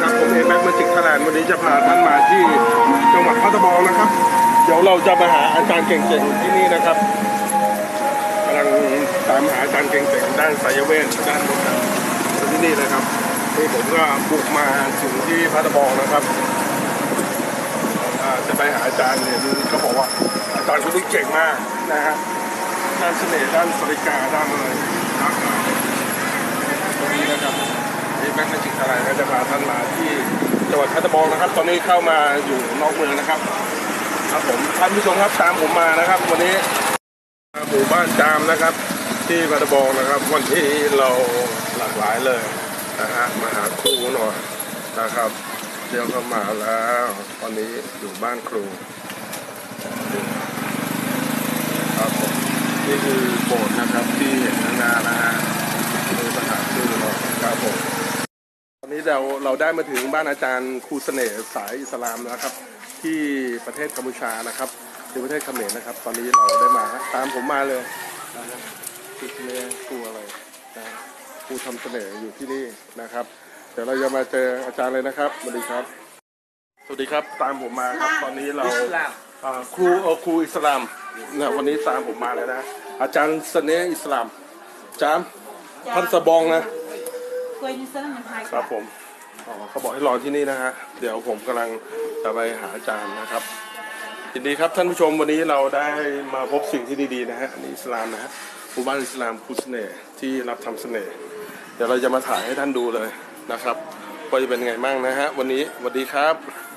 ครับผมเอแบ็กมาจิกทแลนด์วันนี้จะพาท่านมาที่จังหวัดพัทบองนะครับ เดี๋ยวเราจะมาหาอาจารย์เก่งๆที่นี่นะครับกำลังตามหาอาจารย์เก่งๆด้านสายเวทด้านบนที่นี่นะครับนี่ผมก็บุกมาถึงที่พัทบองนะครับจะไปหาอาจารย์เนี่ยเขาบอกว่าอาจารย์คนนี้เก่งมากนะฮะด้านเสน่ห์ด้านบริการด้านอะไรครับตรงนี้นะครับ นี่แม็กซ์จิกอะไรก็จะพา ท่านมาที่จังหวัดพัทบองนะครับ ตอนนี้เข้ามาอยู่นอกเมืองนะครับ ครับผมท่านผู้ชมครับตามผมมานะครับ วันนี้หมู่บ้านจามนะครับ ที่พัทบองนะครับ วันที่เราหลากหลายเลยนะฮะมาหาครูหน่อยนะครับเดี๋ยวก็มาแล้วตอนนี้อยู่บ้านครูครับผมนี่คือโบสถ์นะครับที่เห็นข้างหน้านะฮะคือสถานที่เราครับผม ตอ นนี้เราเราได้มาถึงบ้านอาจารย์ครูเสน่ห์สายอิสลามนะครับ ที่ประเทศกัมพูชานะครับหรือประเทศเขมรนะครับ ตอนนี้เราได้มาตามผมมาเลยนะฮะครูเสน่ห์ครูอะไรนะฮะครูทำเสน่ห์อยู่ที่นี่นะครับ เดี๋ยวเราจะมาเจออาจารย์เลยนะครับสวัสดีครับ สวัสดีครับตามผมมาครับ ตอนนี้เราอ่าครูเอ่อครูอิสลามนะวันนี้ตามผมมาเลยนะอาจารย์เสน่ห์อิสลามจามพันสบองนะ ครับผมอ๋อเขาบอกให้รอที่นี่นะฮะเดี๋ยวผมกำลังจะไปหาอาจารย์นะครับยินดีครับท่านผู้ชมวันนี้เราได้มาพบสิ่งที่ดีๆนะฮะอันนี้อิสลามนะฮะหมู่บ้านอิสลามคุสเน่ห์ที่รับทำเสน่ห์เดี๋ยวเราจะมาถ่ายให้ท่านดูเลยนะครับว่าจะเป็นไงบ้างนะฮะวันนี้สวัสดีครับ